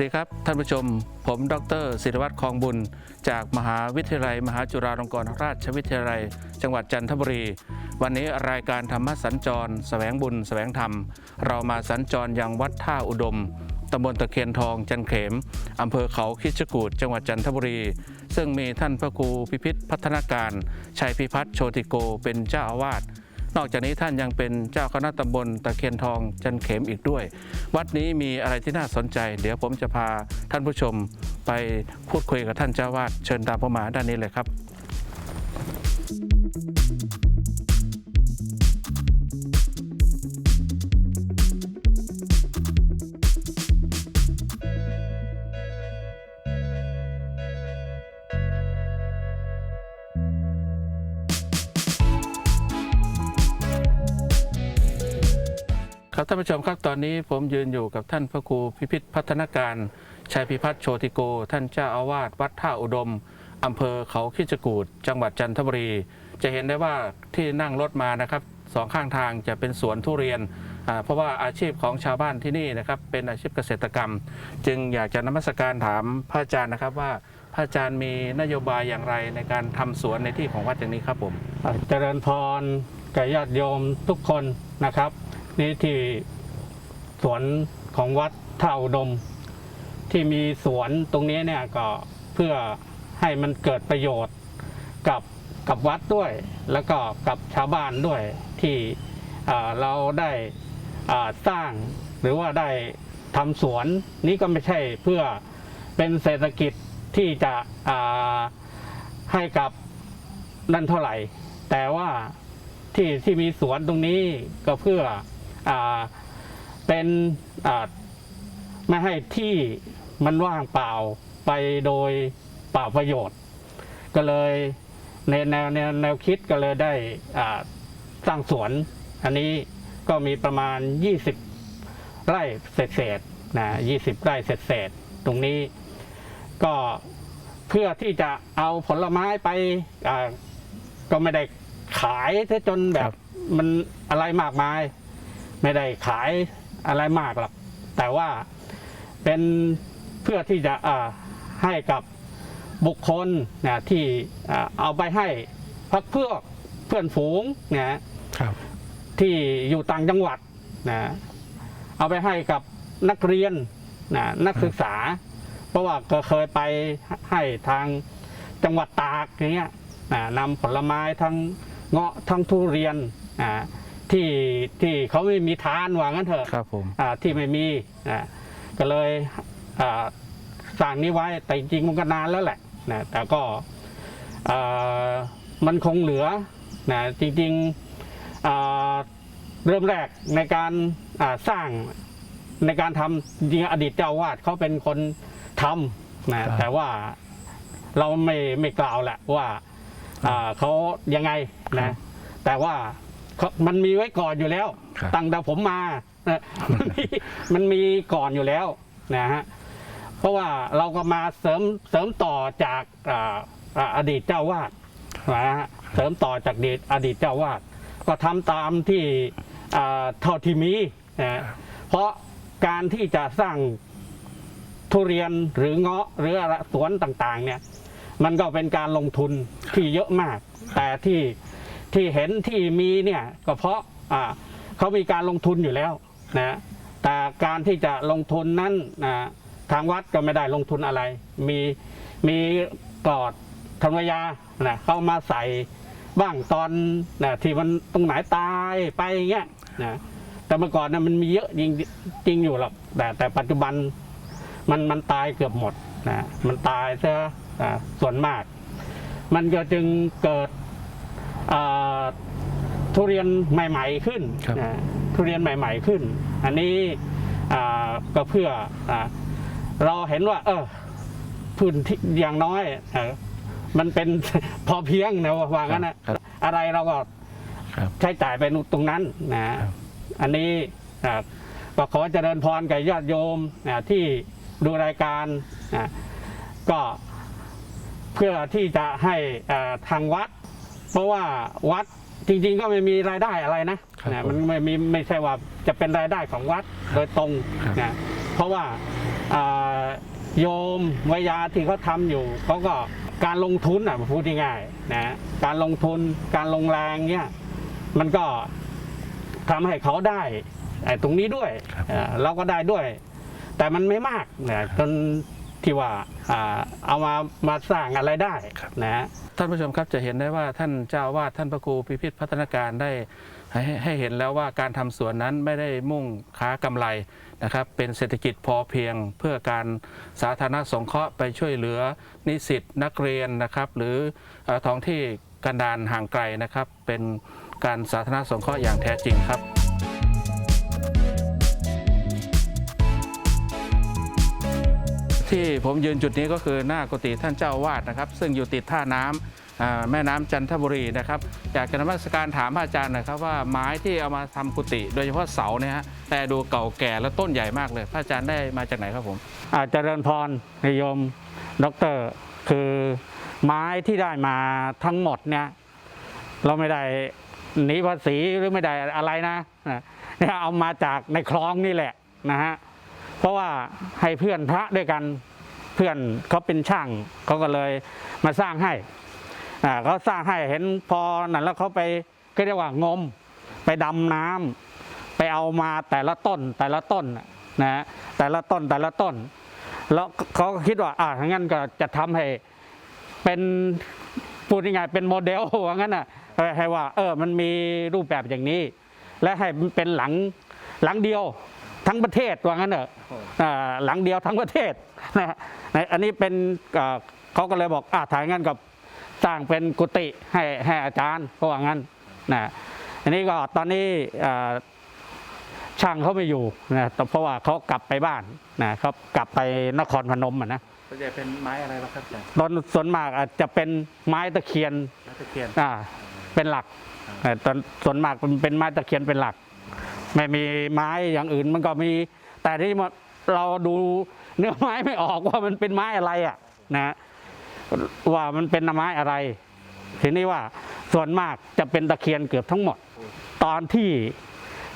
วัสดีครับ ท่านผู้ชม ผมดรศิรวัตรคลองบุญ จากมหาวิทยาลัย มหาจุฬาลงกรณราชวิทยาลัย จังหวัดจันทบุรี วันนี้รายการธรรมสัญจรแสวงบุญแสวงธรรม เรามาสัญจรยังวัดท่าอุดมตำบลตะเคียนทองจันเขมอำเภอเขาคิดจกูดจังหวัดจันทบุรี ซึ่งมีท่านพระครูพิพิธพัฒนาการ ชัยพิพัฒน์โชติโกเป็นเจ้าอาวาส นอกจากนี้ท่านยังเป็นเจ้าคณะตำบลตะเคียนทองจันเขมอีกด้วย วัดนี้มีอะไรที่น่าสนใจ เดี๋ยวผมจะพาท่านผู้ชมไปพูดคุยกับท่านเจ้าวาดเชิญตามผมมาด้านนี้เลยครับ ครับท่านผู้ชมครับตอนนี้ผมยืนอยู่กับท่านพระครูพิพิธพัฒนาการชัยพิพัฒน์โชติโก ท่านเจ้าอาวาสวัดท่าอุดมอำเภอเขาคิดจกูดจังหวัดจันทบุรี จะเห็นได้ว่าที่นั่งรถมานะครับสองข้างทางจะเป็นสวนทุเรียน เพราะว่าอาชีพของชาวบ้านที่นี่นะครับเป็นอาชีพเกษตรกรรม จึงอยากจะนมัสการถามพระอาจารย์นะครับว่าพระอาจารย์มีนโยบายอย่างไรในการทำสวนในที่ของวัดอย่างนี้ครับผมเจริญพรแก่ญาติโยมทุกคนนะครับ นี่ที่สวนของวัดท่าอุดม ที่มีสวนตรงนี้เนี่ยก็เพื่อให้มันเกิดประโยชน์กับกับวัดด้วย แล้วก็กับชาวบ้านด้วยที่เราได้สร้างหรือว่าได้ทำสวนนี้ก็ไม่ใช่เพื่อเป็นเศรษฐกิจที่จะให้กับนั่นเท่าไหร่ แต่ว่าที่ที่มีสวนตรงนี้ก็เพื่อ เป็นอ่าไม่ให้ที่มันว่างเปล่าไปโดยเปล่าประโยชน์ ก็เลยในแนวแนวแนวคิดก็เลยได้อ่าสร้างสวน อันนี้ก็มีประมาณ 20 ไร่เศษเศษๆนะ20 ไร่เศษเศษๆตรงนี้ ก็เพื่อที่จะเอาผลไม้ไปอ่าก็ไม่ได้ขายซะจนแบครับบมันอะไรมากมาย ไม่ได้ขายอะไรมากหรอกแต่ว่าเป็นเพื่อที่จะอ่าให้กับบุคคลนะที่อ่าเอาไปให้พักเพื่อเพื่อนฝูงนะครับที่อยู่ต่างจังหวัดนะเอาไปให้กับนักเรียนนะนักศึกษา เพราะว่าก็เคยไปให้ทางจังหวัดตากอย่างเงี้ยนะนำผลไม้ทั้งเงาะทั้งทุเรียนอ่า ที่ที่เขาไม่มีทานว่างั้นเถอะครับผมอ่าที่ไม่มีนะก็เลยอ่าสร้างนี้ไว้แต่จริงๆมันก็นานแล้วแหละนะแต่ก็อ่ามันคงเหลือนะจริงๆอ่าเริ่มแรกในการอ่าสร้างในการทำจริงๆอดีตเจ้าอาวาดเขาเป็นคนทำนะแต่ว่าเราไม่ไม่กล่าวแหละว่าอ่าเขายังไงครันะบแต่ว่าเขา มันมีไว้ก่อนอยู่แล้ว ครับตั้งแต่ผมมานะมันมีมันมีก่อนอยู่แล้วนะฮะเพราะว่าเราก็มาเสริมเสริมต่อจากอ่าอ่าอดีตเจ้าวาดนะฮะเสริมต่อจากอดีตอดีตเจ้าวาดก็ทำตามที่อ่าเท่าที่มีนะเพราะการที่จะสร้าง ทุเรียนหรือเงาะหรืออะไรสวนต่างๆ เนี่ย มันก็เป็นการลงทุนที่เยอะมาก แต่ที่ ที่เห็นที่มีเนี่ยก็เพราะอ่าเขามีการลงทุนอยู่แล้วนะแต่การที่จะลงทุนนั้นนะทางวัดก็ไม่ได้ลงทุนอะไร มีมีกอดธรรมยานะเข้ามาใส่บ้างตอนนะที่มันตรงไหนตายไปอย่างเงี้ยนะแต่เมื่อก่อนนะมันมีเยอะจริงจริงอยู่หรอกแต่แต่ปัจจุบันมันมันตายเกือบหมดนะมันตายซะส่วนมาก มันก็จึงเกิด ทุเรียนใหม่ ๆขึ้นครับนะทุเรียนใหม่ ๆขึ้น อันนี้อ่าก็เพื่ออาเราเห็นว่า เออพื้นที่อย่างน้อยเออมันเป็นพอเพียงนะว่างั้นนะครับอะไรเราก็ครับใช้จ่ายไปตรงนั้นนะครับอันนี้อ่าก็ขอเจริญพรกับญาติโยมนะที่ดูรายการนะก็เพื่อที่จะให้อ่าทางวัด เพราะว่าวัดจริงๆก็ไม่มีรายได้อะไรนะครับนะมันไม่มีไม่ใช่ว่าจะเป็นรายได้ของวัดโดยตรงครับ นะเพราะว่าอ่าโยมวิยาที่เขาทำอยู่เขาก็การลงทุนอะพูดง่ายๆนะการลงทุนการลงแรงเนี่ยมันก็ทำให้เขาได้ไอ้ตรงนี้ด้วยครับ เอ่อเราก็ได้ด้วย แต่มันไม่มากนะจน ที่ว่าอ่าเอามามาสร้างอะไรได้นะท่านผู้ชมครับจะเห็นได้ว่าท่านเจ้าอาวาดท่านพระครูพิพิธพัฒนาการได้ให้ให้เห็นแล้วว่าการทำสวนนั้นไม่ได้มุ่งค้ากำไรนะครับ เป็นเศรษฐกิจพอเพียงเพื่อการสาธารณสงเคราะห์ไปช่วยเหลือนิสิตนักเรียนนะครับ หรือเอ่อท้องที่กันดารห่างไกลนะครับ เป็นการสาธารณสงเคราะห์อย่างแท้จริงครับ ที่ผมยืนจุดนี้ก็คือหน้ากุฏิท่านเจ้าวาสนะครับ ซึ่งอยู่ติดท่าน้ำอ่าแม่น้ำจันทบุรีนะครับอยากจะนมัสการถามพระอาจารย์นะครับว่าไม้ที่เอามาทำกุฏิโดยเฉพาะเสาเนี่ยฮะแต่ดูเก่าแก่และต้นใหญ่มากเลย พระอาจารย์ได้มาจากไหนครับผมอาเจริญพรนิยมด็อกเตอร์คือไม้ที่ได้มาทั้งหมดเนี่ยเราไม่ได้หนีภาษีหรือไม่ได้อะไรนะเนี่ยเอามาจากในคลองนี่แหละนะฮะ เพราะว่าให้เพื่อนพระด้วยกันเพื่อนเขาเป็นช่างเขาก็เลยมาสร้างให้อ่าเขาสร้างให้เห็นพอนั้นแล้วเขาไปก็เรียกว่างม ไปดำน้ำไปเอามาแต่ละต้นแต่ละต้นนะแต่ละต้นแต่ละต้น แล้วเขาก็คิดว่าอ่างั้นก็จะทำให้เป็นพูดยังไงเป็นโมเดลว่างั้นน่ะให้ว่าเออมันมีรูปแบบอย่างนี้ และให้เป็นหลังหลังเดียว ทั้งประเทศว่างั้นเถอะอ่าหลังเดียวทั้งประเทศนะฮะในอันนี้เป็นอ่าเขาก็เลยบอกอ่าถ้างั้นก็สร้างเป็นกุฏิให้ให้อาจารย์เพราะว่างั้นนะอันนี้ก็ตอนนี้อ่าช่างเขาไม่อยู่นะแต่เพราะว่าเขากลับไปบ้านนะเขากลับไปนครพนมอะนะส่วนใหญ่เป็นไม้อะไรครับอาจารย์ตอนส่วนมากอาจจะเป็นไม้ตะเคียนไม้ตะเคียนอ่าเป็นหลักแต่ตอนส่วนมากมันเป็นไม้ตะเคียนเป็นหลัก ไม่มีไม้อย่างอื่นมันก็มี แต่ที่เราดูเนื้อไม้ไม่ออกว่ามันเป็นไม้อะไรอะนะว่ามันเป็นไม้อะไร ทีนี้ว่าส่วนมากจะเป็นตะเคียนเกือบทั้งหมด ตอนที่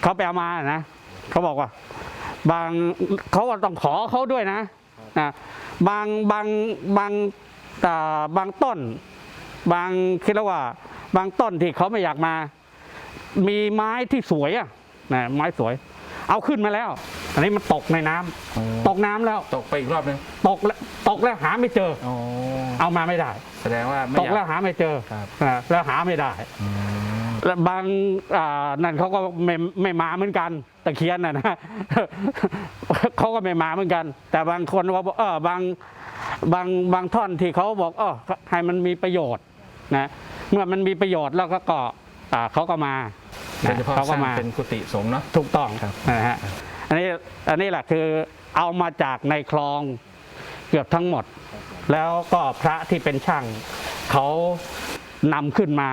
เขาไปเอามานะเขาบอกว่า บางเขาก็ต้องขอเขาด้วยนะนะบางบางบางอ่บางต้น บางคิดแล้วว่า บางต้นที่เขาไม่อยากมา มีไม้ที่สวยอะ นะไม้สวย เอาขึ้นมาแล้วอันนี้มันตกในน้ำตกน้ำแล้วตกไปอีกรอบนึงตกแล้วตกแล้วหาไม่เจอ อ๋อเอามาไม่ได้ แสดงว่าไม่ตอกยากแล้วหาไม่เจอครับนะแล้วหาไม่ได้ อืมแล้วบางอ่านั่นเขาก็ไม่ไม่มาเหมือนกันตะเคียนน่ะนะ เขาก็ไม่มาเหมือนกัน แต่บางคนว่าเออบางบางบางท่อนที่เขาบอกเออให้มันมีประโยชน์นะเมื่อมันมีประโยชน์แล้วก็ก็ อ่าเขาก็มาโดยเฉพาะเขาสก็ร้างมาเป็นกุฏิสงฆ์เนาะ ถูกต้องครับนะฮะอันนี้อันนี้แหละคือเอามาจากในคลองเกือบทั้งหมด แล้วก็พระที่เป็นช่างเขานำขึ้นมา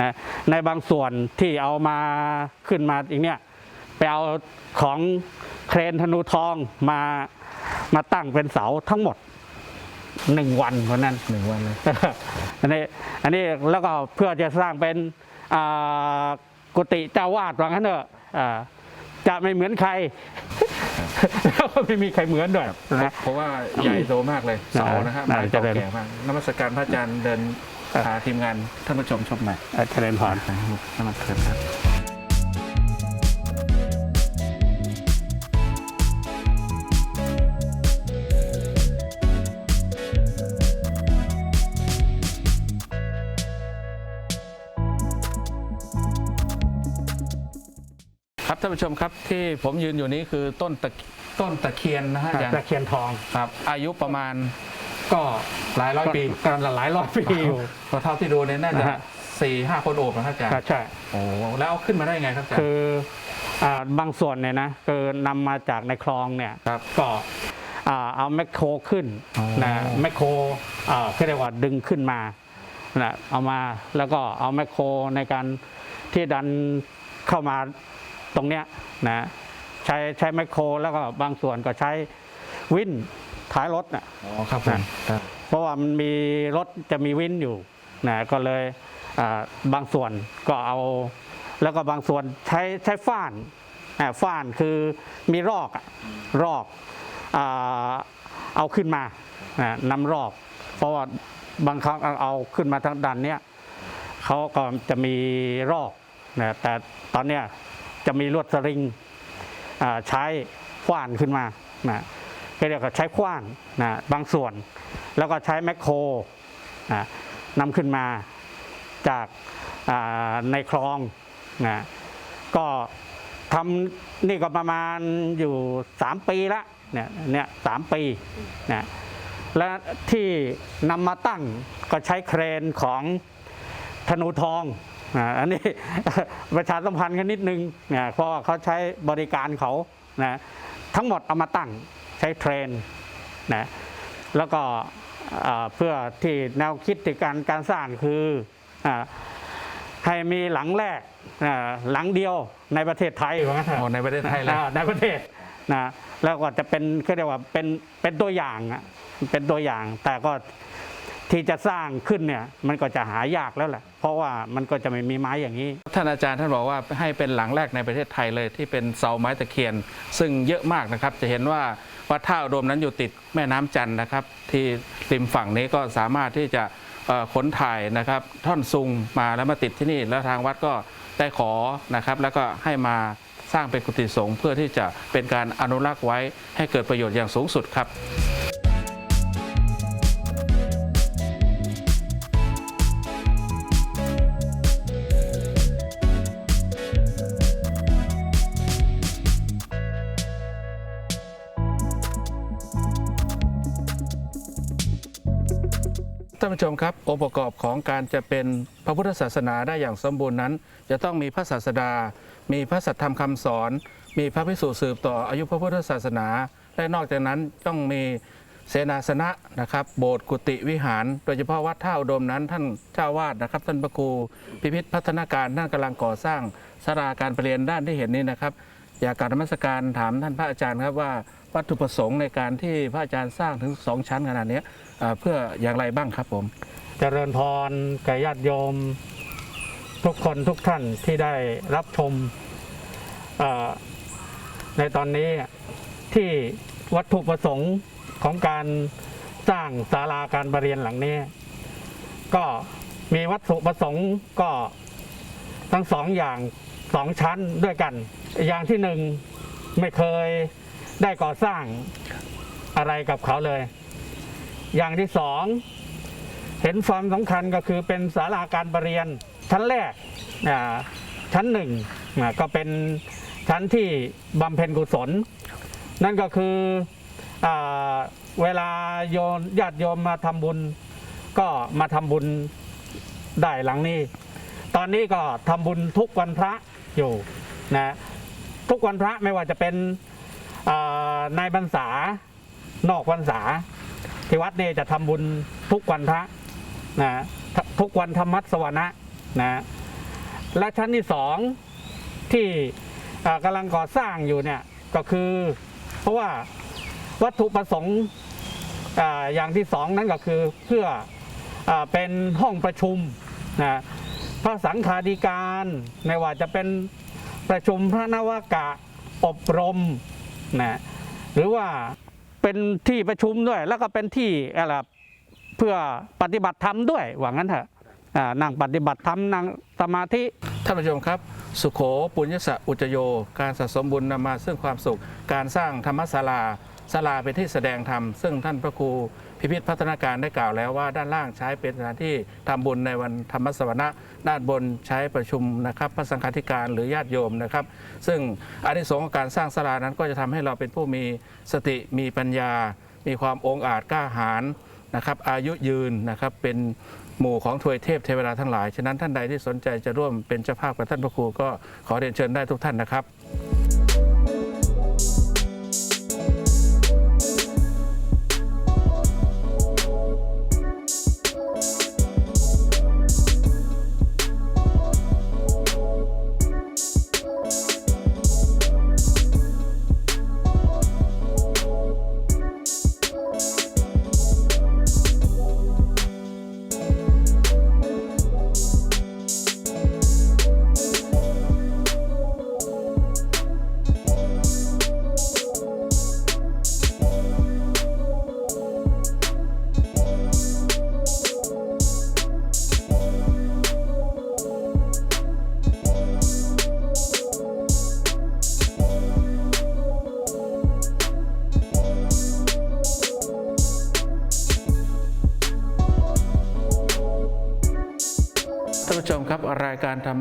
นะในบางส่วนที่เอามาขึ้นมาอีกเนี่ยไปเอาของเครนธนูทองมามาตั้งเป็นเสาทั้งหมดหนึ่งวันวันนั้น หนึ่งวันเลย อันนี้อันนี้แล้วก็เพื่อจะสร้างเป็นอ่า กุฏิเจ้าวาดว่างั้นเถอะอ่าจะไม่เหมือนใครแล้วก็ไม่มีใครเหมือนด้วยนะเพราะว่าใหญ่โตมากเลยเสานะฮะน่าไม้จะเก่าเป็นแก่มากนมัสการพระอาจารย์เดินหาทีมงานท่านผู้ชมชมหน่อยเจริญพรนมัสการครับานผู้ชมครับที่ผมยืนอยู่นี้คือต้นตะต้นตะเคียนนะฮะอาจารย์ตะเคียนทองครับ อายุประมาณก็หลายร้อยปีกันหลายร้อยปีอยู่เพราะเท่าที่ดูเนี่ยน่าจะนะฮะสี่ห้าคนโอบนะครับอาจารย์ก็ใช่โอ้แล้วเอาขึ้นมาได้ไงครับอาจารย์คืออ่าบางส่วนเนี่ยนะคือนำมาจากในคลองเนี่ยครับก็อ่าเอาแมคโครขึ้นอ๋อนะแมคโครอ่าเขาเรียกว่าดึงขึ้นมานะเอามาแล้วก็เอาแมคโครในการที่ดันเข้ามา ตรงเนี้ยนะใช้ใช้แมคโครแล้วก็บางส่วนก็ใช้วินท้ายรถนะอ๋อครับผมครับเพราะว่ามันมีรถจะมีวินอยู่นะก็เลยอ่าบางส่วนก็เอา แล้วก็บางส่วนใช้ใช้ฟ้านอ่าฟ้านคือมีรอกอะรอกอ่าเอาขึ้นมานะนำรอบ เพราะว่าบางครั้งเอาเอาขึ้นมาทางดันเนี้ยเขาก็จะมีรอกนะแต่ตอนเนี้ย จะมีลวดสลิงใช้ขว้านขึ้นมานะก็เรียกว่าใช้ขว้านนะบางส่วน แล้วก็ใช้แมคโครนะนำขึ้นมาจากาในคลองนะก็ทำนี่ก็ประมาณอยู่ 3 ปีละเนี่ยเนี่ยสามปีนะและที่นำมาตั้งก็ใช้เครนของธนูทอง อ่าอันนี้ประชาสัมพันธ์กันนิดนึงนะเพราะว่าเขาใช้บริการเขานะทั้งหมดเอามาตั้งใช้เทรนนะแล้วก็อ่าเพื่อที่แนวคิดในการการสร้างคืออาให้มีหลังแรกอ่าหลังเดียวในประเทศไทยว่างั้นเถอะโอ้ในประเทศไทยเลยอ่าในประเทศนะแล้วก็จะเป็นเขาเรียกว่าเป็นเป็นตัวอย่างอะเป็นตัวอย่าง แต่ก็ ที่จะสร้างขึ้นเนี่ยมันก็จะหายากแล้วแหละ เพราะว่ามันก็จะไม่มีไม้อย่างนี้ ท่านอาจารย์ท่านบอกว่าให้เป็นหลังแรกในประเทศไทยเลยที่เป็นเสาไม้ตะเคียน ซึ่งเยอะมากนะครับ จะเห็นว่าวัดท่าอุดมนั้นอยู่ติดแม่น้ำจันนะครับ ที่ริมฝั่งนี้ก็สามารถที่จะขนถ่ายนะครับ ท่อนซุงมาแล้วมาติดที่นี่ แล้วทางวัดก็ได้ขอนะครับ แล้วก็ให้มาสร้างเป็นกุฏิสงฆ์เพื่อที่จะเป็นการอนุรักษ์ไว้ให้เกิดประโยชน์อย่างสูงสุดครับ ผู้ชมครับ องค์ประกอบของการจะเป็นพระพุทธศาสนาได้อย่างสมบูรณ์นั้น จะต้องมีพระศาสดา มีพระสัทธรรมคำสอน มีพระพิสุสืบต่ออายุพระพุทธศาสนา และนอกจากนั้นต้องมีเสนาสนะนะครับ โบสถ์กุฏิวิหาร โดยเฉพาะวัดท่าอุดมนั้น ท่านเจ้าวาดนะครับ ท่านพระครูพิพิธพัฒนาการท่านกำลังก่อสร้างสาราการประเรียนด้านที่เห็นนี้นะครับ อยากกรารนมัสการถามท่านพระอาจารย์ครับว่า วัตถุประสงค์ในการที่พระอาจารย์สร้างถึงสองชั้นขนาดนี้เพื่ออย่างไรบ้างครับผมเจริญพรแก่ญาติโยม ทุกคนทุกท่านที่ได้รับชมในตอนนี้ที่วัตถุประสงค์ของการสร้างศาลาการประเรียนหลังนี้ ก็มีวัตถุประสงค์ก็ทั้งสองอย่างสองชั้นด้วยกัน อย่างที่หนึ่งไม่เคย ได้ก่อสร้างอะไรกับเขาเลย อย่างที่สองเห็นความสำคัญก็คือเป็นศาลาการประเรียนชั้นแรกชั้นหนึ่งก็เป็นชั้นที่บำเพ็ญกุศล นั่นก็คืออเวลาโยมญาติโยมมาทำบุญ ก็มาทำบุญได้หลังนี้ ตอนนี้ก็ทำบุญทุกวันพระอยู่นะทุกวันพระไม่ว่าจะเป็น อ่าในบรรษานอกพรรษาที่วัดเนี่ยจะทำบุญทุกวันพระนะทุกวันธรรมัสวนะนะและชั้นที่สองที่อ่ากำลังก่อสร้างอยู่เนี่ยก็คือ เพราะว่าวัตถุประสงค์อย่างที่สองนั้นก็คือเพื่ออเป็นห้องประชุมนะพระสังฆาธิการไม่ว่าจะเป็นประชุมพระนวากะอบรม นะหรือว่าเป็นที่ประชุมด้วย แล้วก็เป็นที่อะไรเพื่อปฏิบัติธรรมด้วยว่างั้นเถอะอ่านั่งปฏิบัติธรรมนั่งสมาธิท่านผู้ชมครับ สุขโขปุญญสะอุจโย การสะสมบุญนำมาซึ่งความสุข การสร้างธรรมศาลาศาลาเป็นที่แสดงธรรมซึ่งท่านพระครู พิพิธพัฒนาการได้กล่าวแล้วว่าด้านล่างใช้เป็นสถานที่ทำบุญในวันธรรมสวนะด้านบนใช้ประชุมนะครับพระสังฆาธิการหรือญาติโยมนะครับ ซึ่งอานิสงส์ของการสร้างศาลานั้นก็จะทำให้เราเป็นผู้มีสติมีปัญญา มีความองอาจกล้าหาญนะครับอายุยืนนะครับเป็นหมู่ของทวยเทพเทวดาทั้งหลาย ฉะนั้นท่านใดที่สนใจจะร่วมเป็นเจ้าภาพกับท่านพระครูก็ขอเรียนเชิญได้ทุกท่านนะครับ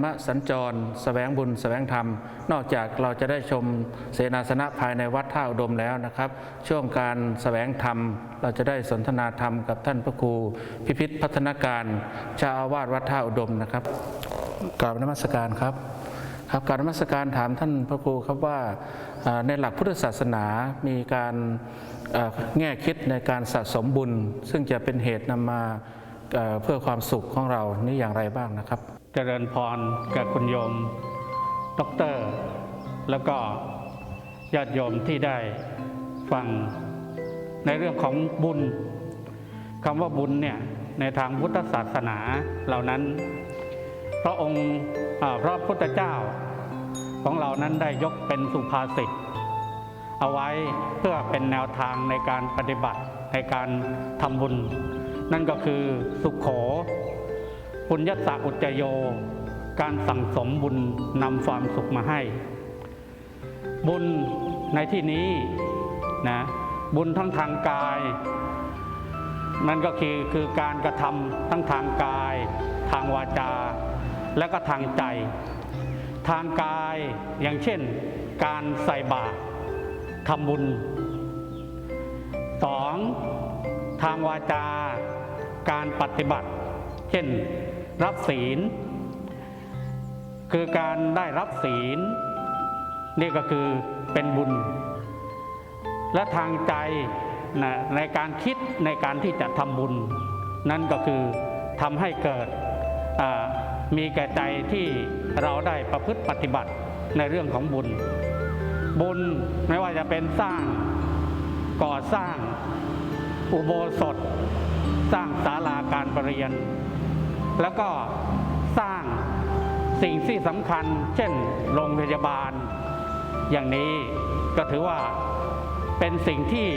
รายการธรรมสัญจรสแสวงบุญสแสวงธรรม นอกจากเราจะได้ชมเสนาสนะภายในวัดท่าอุดมแล้วนะครับ ช่วงการสแสวงธรรม เราจะได้สนทนาธรรมกับท่านพระครูพิพิธพัฒนาการเจ้าอาวาสวัดท่าอุดมนะครับกราบนมัสการครับครับการนมัสการถามท่านพระครูครับว่าในหลักพุทธศาสนามีการแง่คิดในการสะสมบุญ ซึ่งจะเป็นเหตุนำมาเพื่อความสุขของเรานี่อย่างไรบ้างนะครับ จริญพรกับคุณโยมด็อกเตอร์ แล้วก็ญาติโยมที่ได้ฟังในเรื่องของบุญคำว่าบุญเนี่ยในทางพุทธศาสนาเหล่านั้น พระองค์พระพุทธเจ้าของเรานั้นได้ยกเป็นสุภาษิตเอาไว้เพื่อเป็นแนวทางในการปฏิบัติในการทำบุญ นั่นก็คือสุขโข ปุญญสะอุจจโย การสั่งสมบุญนำความสุขมาให้ บุญในที่นี้นะบุญทั้งทางกาย นั่นก็คือคือการกระทำทั้งทางกาย ทางวาจา และก็ทางใจ ทางกายอย่างเช่น การใส่บาตรทำบุญสองทางวาจาการปฏิบัติ เช่น รับศีล คือการได้รับศีล นี่ก็คือเป็นบุญ และทางใจนะในการคิดในการที่จะทำบุญ นั่นก็คือทำให้เกิดมีแก่ใจที่เราได้ประพฤติปฏิบัติในเรื่องของบุญ บุญไม่ว่าจะเป็นสร้างก่อสร้างอุโบสถ สร้างศาลาการประเรียน แล้วก็สร้างสิ่งที่สำคัญ เช่นโรงพยาบาล อย่างนี้ก็ถือว่าเป็นสิ่งที่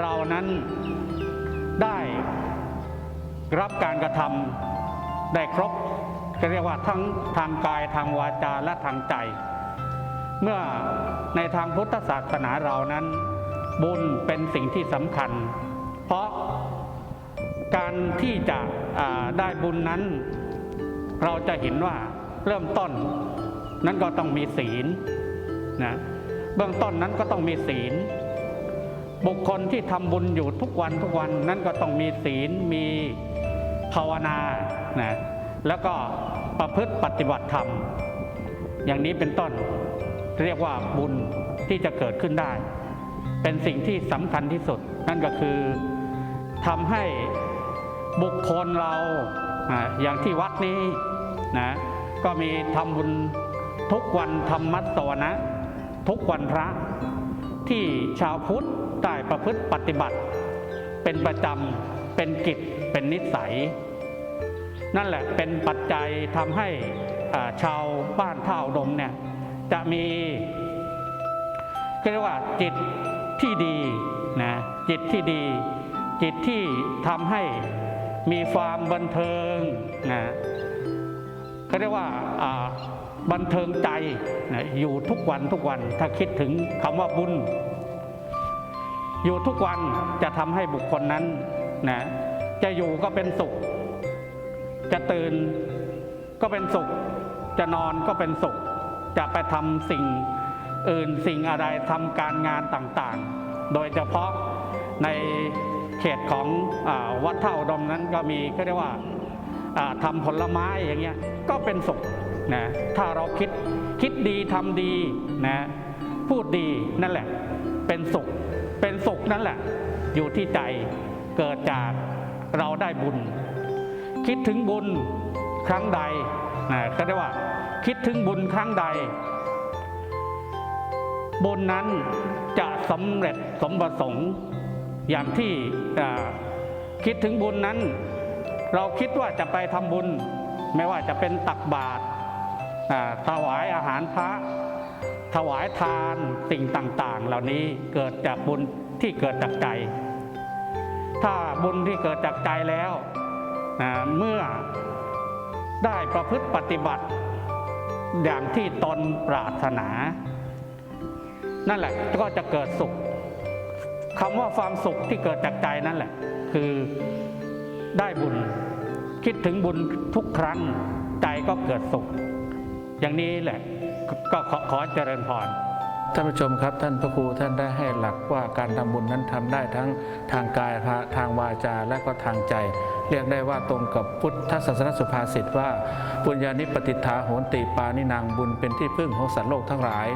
เรานั้นได้รับการกระทำได้ครบก็เรียกว่าทั้งทางกายทางวาจาและทางใจ เมื่อในทางพุทธศาสนาเรานั้น บุญเป็นสิ่งที่สำคัญ เพราะ การที่จะได้บุญนั้น เราจะเห็นว่าเริ่มต้นนั้นก็ต้องมีศีลนะเบื้องต้นนั้นก็ต้องมีศีล บุคคลที่ทำบุญอยู่ทุกวันทุกวันนั้นก็ต้องมีศีลมีภาวนานะแล้วก็ประพฤติปฏิบัติธรรม อย่างนี้เป็นต้นเรียกว่าบุญที่จะเกิดขึ้นได้ เป็นสิ่งที่สำคัญที่สุด นั่นก็คือทำให้ บุคคลเราอย่างที่วัดนี้นะก็มีทำบุญทุกวันธรรมัสวนะ ทุกวันพระที่ชาวพุทธได้ประพฤติปฏิบัติ เป็นประจำเป็นกิจเป็นนิสัย นั่นแหละเป็นปัจจัยทำให้ชาวบ้านท่าดมเนี่ยจะมีเรียกว่าจิตที่ดีนะจิตที่ดี จิตที่ทำให้ มีความบันเทิงนะเขาเรียกว่าบันเทิงใจนะอยู่ทุกวันทุกวันถ้าคิดถึงคำว่าบุญ อยู่ทุกวันจะทำให้บุคคลนั้นนะจะอยู่ก็เป็นสุข จะตื่นก็เป็นสุข จะนอนก็เป็นสุข จะไปทำสิ่งอื่นสิ่งอะไรทำการงานต่างๆ โดยเฉพาะใน เขตของอวัดเท่าอุดมนั้นก็มีก็เรียกว่าอ่าทำผลไม้อย่างเงี้ยก็เป็นสุขนะถ้าเราคิดคิดดีทำดีนะพูดดีนั่นแหละ เป็นสุขเป็นสุขนั่นแหละ อยู่ที่ใจเกิดจากเราได้บุญ คิดถึงบุญครั้งใดนะก็เรียกว่า คิดถึงบุญครั้งใด บุญนั้นจะสำเร็จสมประสงค์ อย่างที่คิดถึงบุญนั้น เราคิดว่าจะไปทำบุญ ไม่ว่าจะเป็นตักบาตรถวายอาหารพระ ถวายทานสิ่งต่างๆ เหล่านี้เกิดจากบุญที่เกิดจากใจ ถ้าบุญที่เกิดจากใจแล้วเมื่อได้ประพฤติปฏิบัติอย่างที่ตนปรารถนา นั่นแหละก็จะเกิดสุข คำว่าความสุขที่เกิดจากใจนั่นแหละ คือได้บุญ คิดถึงบุญทุกครั้งใจก็เกิดสุข อย่างนี้แหละก็ขอขอเจริญพรท่านผู้ชมครับ ท่านพระครูท่านได้ให้หลักว่าการทำบุญนั้นทำได้ทั้งทางกายทางวาจาและก็ทางใจ เรียกได้ว่าตรงกับพุทธศาสนสุภาษิตว่าบุญญาณิปติฐาโหนติปานินางบุญเป็นที่พึ่งของสัตว์โลกทั้งหลาย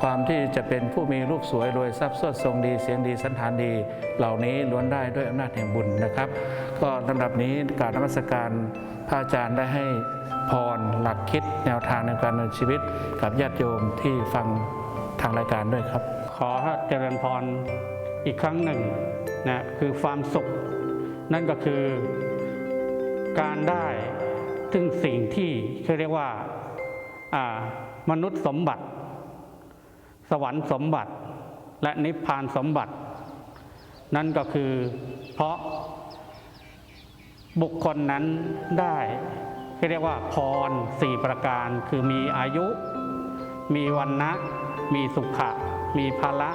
ความที่จะเป็นผู้มีรูปสวยรวยทรัพย์สดทรงดีเสียงดีสันฐานดี เหล่านี้ล้วนได้ด้วยอำนาจแห่งบุญนะครับ ก็ลำดับนี้การนมัสการพระอาจารย์ได้ให้พรหลักคิดแนวทางในการดำเนินชีวิต กับญาติโยมที่ฟังทางรายการด้วยครับ ขอเจริญพรอีกครั้งหนึ่งนะคือความสุข นั่นก็คือการได้ถึงสิ่งที่เขาเรียกว่าอ่ามนุษย์สมบัติ สวรรค์สมบัติ และนิพพานสมบัติ นั่นก็คือเพราะบุคคลนั้นได้เรียกว่าพรสี่ประการคือมีอายุ มีวันนะมีสุขะ มีภาละ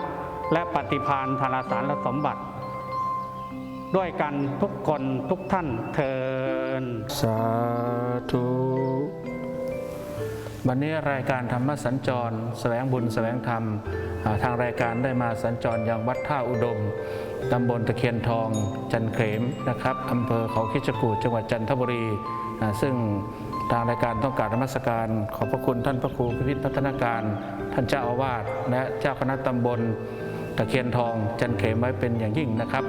และปฏิพานธนาสารและสมบัติ ด้วยกันทุกคนทุกท่านเทินสาธุ วันนี้รายการธรรมสัญจรแสวงบุญแสวงธรรม ทางรายการได้มาสัญจรยังวัดท่าอุดมตำบลตะเคียนทอง จันเขมนะครับอำเภอเขาคิชกูจังหวัดจันทบุรี ซึ่งทางรายการต้องการธรรมสการ ขอบพระคุณท่านพระครูพิพิธพัฒนาการ ท่านเจ้าอาวาสและเจ้าคณะตำบลตะเคียนทอง จันเขมไว้เป็นอย่างยิ่งนะครับ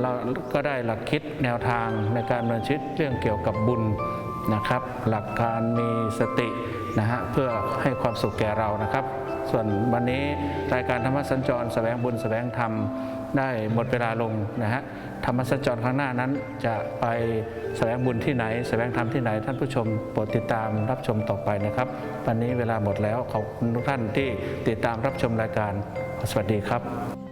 เราก็ได้หลักคิดแนวทางในการดำเนินชีวิตเรื่องเกี่ยวกับบุญนะครับ หลักการมีสติ นะฮะเพื่อให้ความสุขแก่เรานะครับ ส่วนวันนี้รายการธรรมสัญจรแสวงบุญแสวงธรรมได้หมดเวลาลงนะฮะธรรมสัญจรครั้งหน้านั้น จะไปแสวงบุญที่ไหน แสวงธรรมที่ไหน ท่านผู้ชมโปรดติดตามรับชมต่อไปนะครับ วันนี้เวลาหมดแล้วขอบคุณทุกท่านที่ติดตามรับชมรายการสวัสดีครับ